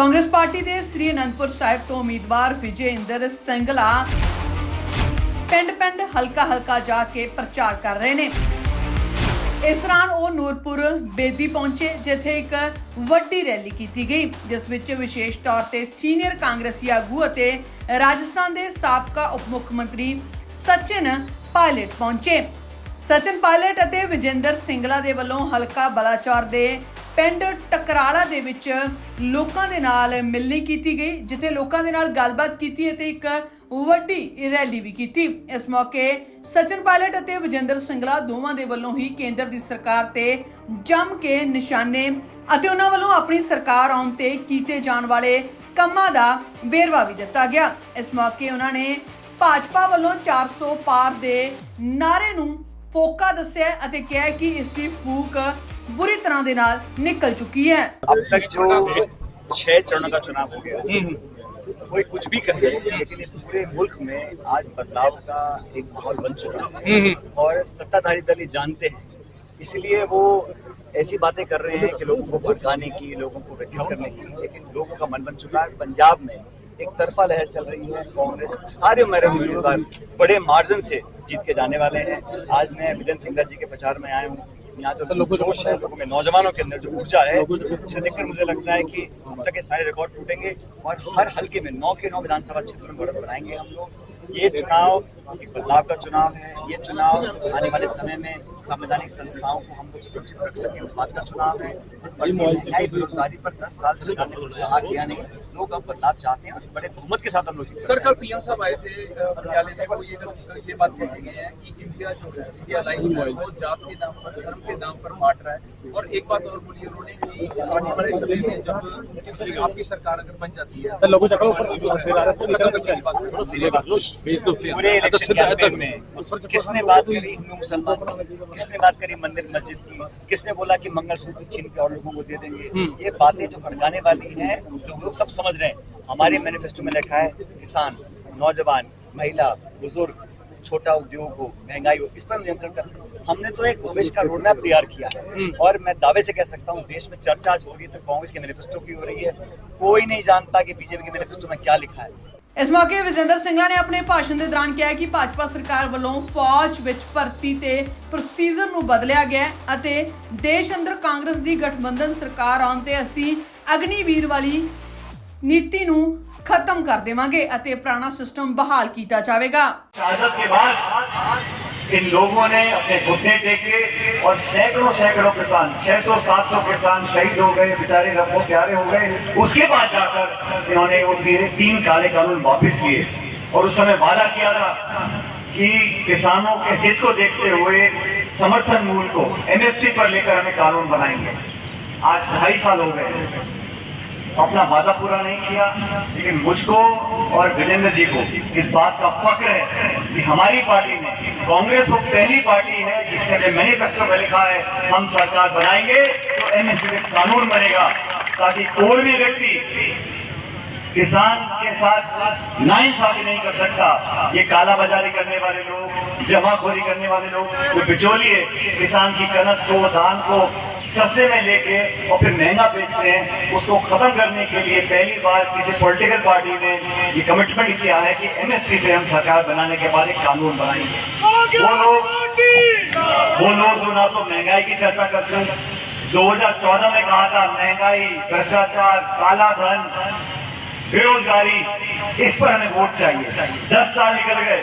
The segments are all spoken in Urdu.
ਕਾਂਗਰਸ ਪਾਰਟੀ ਦੇ ਸ੍ਰੀ ਅਨੰਦਪੁਰ ਸਾਹਿਬ ਤੋਂ ਉਮੀਦਵਾਰ ਵਿਜੇ ਇੰਦਰ ਸਿੰਗਲਾ ਪਿੰਡ-ਪਿੰਡ, ਹਲਕਾ-ਹਲਕਾ ਜਾ ਕੇ ਪ੍ਰਚਾਰ ਕਰ ਰਹੇ ਨੇ। ਇਸ ਦੌਰਾਨ ਉਹ ਨੂਰਪੁਰ ਬੇਦੀ ਪਹੁੰਚੇ, ਜਿੱਥੇ ਇੱਕ ਵੱਡੀ ਰੈਲੀ ਕੀਤੀ ਗਈ, ਜਿਸ ਵਿੱਚ ਵਿਸ਼ੇਸ਼ ਤੌਰ ਤੇ ਸੀਨੀਅਰ ਕਾਂਗਰਸੀ ਆਗੂ ਅਤੇ ਰਾਜਸਥਾਨ ਦੇ ਸਾਬਕਾ ਉਪ ਮੁੱਖ ਮੰਤਰੀ ਸਚਿਨ ਪਾਇਲਟ ਪਹੁੰਚੇ। ਸਚਿਨ ਪਾਇਲਟ ਅਤੇ ਵਿਜੇਂਦਰ ਸਿੰਗਲਾ ਦੇ ਵੱਲੋਂ ਹਲਕਾ ਬਲਾਚੌਰ ਦੇ ਪਿੰਡ ਟਕਰਾਲਾ ਦੇ ਵਿੱਚ ਲੋਕਾਂ ਦੇ ਨਾਲ ਮਿਲਣੀ ਕੀਤੀ ਗਈ, ਜਿੱਥੇ ਲੋਕਾਂ ਦੇ ਨਾਲ ਗੱਲਬਾਤ ਕੀਤੀ ਅਤੇ ਇੱਕ ਵੱਡੀ ਰੈਲੀ ਵੀ ਕੀਤੀ। ਇਸ ਮੌਕੇ ਸਚਿਨ ਪਾਇਲਟ ਅਤੇ ਵਿਜੇਂਦਰ ਸਿੰਗਲਾ ਦੋਵਾਂ ਦੇ ਵੱਲੋਂ ਹੀ ਕੇਂਦਰ ਦੀ ਸਰਕਾਰ ਤੇ ਜੰਮ ਕੇ ਨਿਸ਼ਾਨੇ ਅਤੇ ਉਹਨਾਂ ਵੱਲੋਂ ਆਪਣੀ ਸਰਕਾਰ ਆਉਣ ਤੇ ਕੀਤੇ ਜਾਣ ਵਾਲੇ ਕੰਮਾਂ ਦਾ ਵੇਰਵਾ ਵੀ ਦਿੱਤਾ ਗਿਆ। ਇਸ ਮੌਕੇ ਉਹਨਾਂ ਨੇ ਭਾਜਪਾ ਵੱਲੋਂ 400 ਪਾਰ ਦੇ ਨਾਰੇ ਨੂੰ ਫੋਕਾ ਦੱਸਿਆ ਅਤੇ ਕਿਹਾ ਕਿ ਇਸ ਦੀ ਫੂਕ بری طرح دے نکل چکی ہے اب تک جو چھ چرنوں کا چناؤ ہو گیا کوئی کچھ بھی کہے لیکن اس پورے ملک میں آج بدلاؤ کا ایک ماحول بن چکا ہے اور ستا دھاری دل جانتے ہیں اس لیے وہ ایسی باتیں کر رہے ہیں کہ لوگوں کو بھڑکانے کی لوگوں کو وکیل کرنے کی لیکن لوگوں کا من بن چکا ہے پنجاب میں ایک طرفہ لہر چل رہی ہے کانگریس سارے میرے امیدوار بڑے مارجن سے جیت کے جانے والے ہیں آج میں بجن سنگھا جی کے پرچار میں آیا ہوں بنیاد اور جوش ہے لوگوں میں نوجوانوں کے اندر جو ارجا ہے اسے دیکھ کر مجھے لگتا ہے کہ ہم تک سارے ریکارڈ ٹوٹیں گے اور ہر حلقے میں نو کے نو ودھان سبھا چھیتر میں بڑھت بنائیں گے ہم لوگ۔ یہ چناؤ ایک بدلاؤ کا چناؤ ہے یہ چناؤ آنے والے سمے میں سمویدھانک سنستھاؤں کو ہم لوگ سرکشت رکھ سکیں اس بات کا چناؤ ہے مہنگائی بےروزگاری پر دس سال سے کہا گیا نہیں لوگ اب بدلاؤ چاہتے ہیں اور بڑے بہمت کے ساتھ ہم لوگ سر کل پی ایم صاحب آئے تھے پر نام پر بانٹ رہا ہے اور ایک بات اور بولی انہوں نے کہ آنے والے سمے میں جب آپ کی سرکار اگر بن جاتی ہے لوگوں کس نے بات کری ہندو مسلمان کس نے بات کری مندر مسجد کی؟ کس نے بولا کہ منگل سوتر چھین کے اور لوگوں کو دے دیں گے؟ یہ باتیں جو بھڑکانے والی ہیں لوگ سب سمجھ رہے ہیں۔ ہمارے مینیفیسٹو میں لکھا ہے کسان نوجوان مہیلا بزرگ چھوٹا ادیوگ ہو مہنگائی ہو اس پر نیترن کرنا۔ ہم نے تو ایک بھوش کا روڈ میپ تیار کیا ہے۔ اور میں دعوے سے کہہ سکتا ہوں دیش میں چرچا آج ہو رہی ہے تو کانگریس کے مینیفیسٹو کی ہو رہی ہے۔ کوئی نہیں جانتا کہ بی جے پی کے مینیفیسٹو میں کیا لکھا ہے۔ ਇਸ ਮੌਕੇ ਵਿਜੇਂਦਰ ਸਿੰਘਲਾ ਨੇ ਆਪਣੇ ਭਾਸ਼ਣ ਦੇ ਦੌਰਾਨ ਕਿਹਾ ਕਿ ਭਾਜਪਾ ਸਰਕਾਰ ਵੱਲੋਂ ਫੌਜ ਵਿੱਚ ਭਰਤੀ ਤੇ ਪ੍ਰੋਸੀਜਰ ਨੂੰ ਬਦਲਿਆ ਗਿਆ ਅਤੇ ਦੇਸ਼ ਅੰਦਰ ਕਾਂਗਰਸ ਦੀ ਗਠਬੰਧਨ ਸਰਕਾਰ ਆਉਣ ਤੇ ਅਸੀਂ ਅਗਨੀਵੀਰ ਵਾਲੀ ਨੀਤੀ ਨੂੰ ਖਤਮ ਕਰ ਦੇਵਾਂਗੇ ਅਤੇ ਪੁਰਾਣਾ ਸਿਸਟਮ ਬਹਾਲ ਕੀਤਾ ਜਾਵੇਗਾ। ਸ਼ਹਾਦਤ ਕੇ ਬਾਅਦ ان لوگوں نے اپنے گھٹنے دیکھے اور سینکڑوں سینکڑوں کسان، چھ سو، سات سو کسان شہید ہو گئے، بیچارے ربوں پیارے ہو گئے۔ اس کے بعد جا کر انہوں نے ان کے تین کالے قانون واپس لیے اور اس سمے وعدہ کیا تھا کہ کسانوں کے ہت کو دیکھتے ہوئے سمرتھن مول کو ایم ایس پی پر لے کر ہمیں قانون بنائیں گے۔ آج ڈھائی سال ہو گئے۔ اپنا وعدہ پورا نہیں کیا، لیکن مجھ کو اور گجندر جی کو اس بات کا فخر ہے کہ ہماری پارٹی نے کانگریس وہ پہلی پارٹی ہے جس نے مینیفیسٹو میں لکھا ہے، ہم سرکار بنائیں گے تو ایم ایس کے قانون بنے گا۔ تاکہ کوئی بھی ویکتی کسان کے ساتھ نائن ساتھی نہیں کر سکتا۔ یہ کالا بازاری کرنے والے لوگ جمع خوری کرنے والے لوگ جو بچولیے کسان کی کنک کو دان کو سستے میں لے کے اور پھر مہنگا بیچتے ہیں۔ اس کو ختم کرنے کے لیے پہلی بار کسی پولیٹیکل پارٹی نے یہ کمٹمنٹ کیا ہے کہ ایم ایس پی پہ ہم سرکار بنانے کے بعد ایک قانون بنائیں۔ گے وہ لوگ وہ لوگ جو نہ تو مہنگائی کی چرچا کرتے ہیں۔ دو ہزار چودہ میں کہا تھا مہنگائی برشاچار کالا دھن بے روزگاری اس پر ہمیں ووٹ چاہیے۔ دس سال نکل گئے۔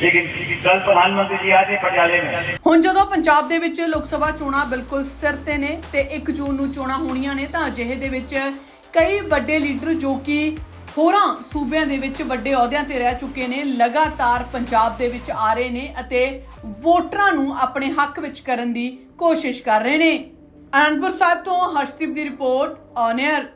ਲੇਕਿਨ ਕੱਲ ਪ੍ਰਧਾਨ ਮੰਤਰੀ ਜੀ ਆਏ ਪਟਿਆਲੇ ਮੇ ਹੁਣ ਜਦੋਂ ਪੰਜਾਬ ਦੇ ਵਿੱਚ ਲੋਕ ਸਭਾ ਚੋਣਾਂ ਬਿਲਕੁਲ ਸਿਰ ਤੇ ਨੇ ਤੇ 1 ਜੂਨ ਨੂੰ ਚੋਣਾਂ ਹੋਣੀਆਂ ਨੇ ਤਾਂ ਅਜਿਹੇ ਦੇ ਵਿੱਚ ਕਈ ਵੱਡੇ ਲੀਡਰ ਜੋ ਕਿ ਹੋਰਾਂ ਸੂਬਿਆਂ ਦੇ ਵਿੱਚ ਵੱਡੇ ਅਹੁਦਿਆਂ ਤੇ ਰਹਿ ਚੁੱਕੇ ਨੇ, ਲਗਾਤਾਰ ਪੰਜਾਬ ਦੇ ਵਿੱਚ ਆ ਰਹੇ ਨੇ ਅਤੇ ਵੋਟਰਾਂ ਨੂੰ ਆਪਣੇ ਹੱਕ ਵਿੱਚ ਕਰਨ ਦੀ ਕੋਸ਼ਿਸ਼ ਕਰ ਰਹੇ ਨੇ। ਅਨੰਦਪੁਰ ਸਾਹਿਬ ਤੋਂ ਹਰਸ਼ਦੀਪ ਦੀ ਰਿਪੋਰਟ ਔਨ 에ਅਰ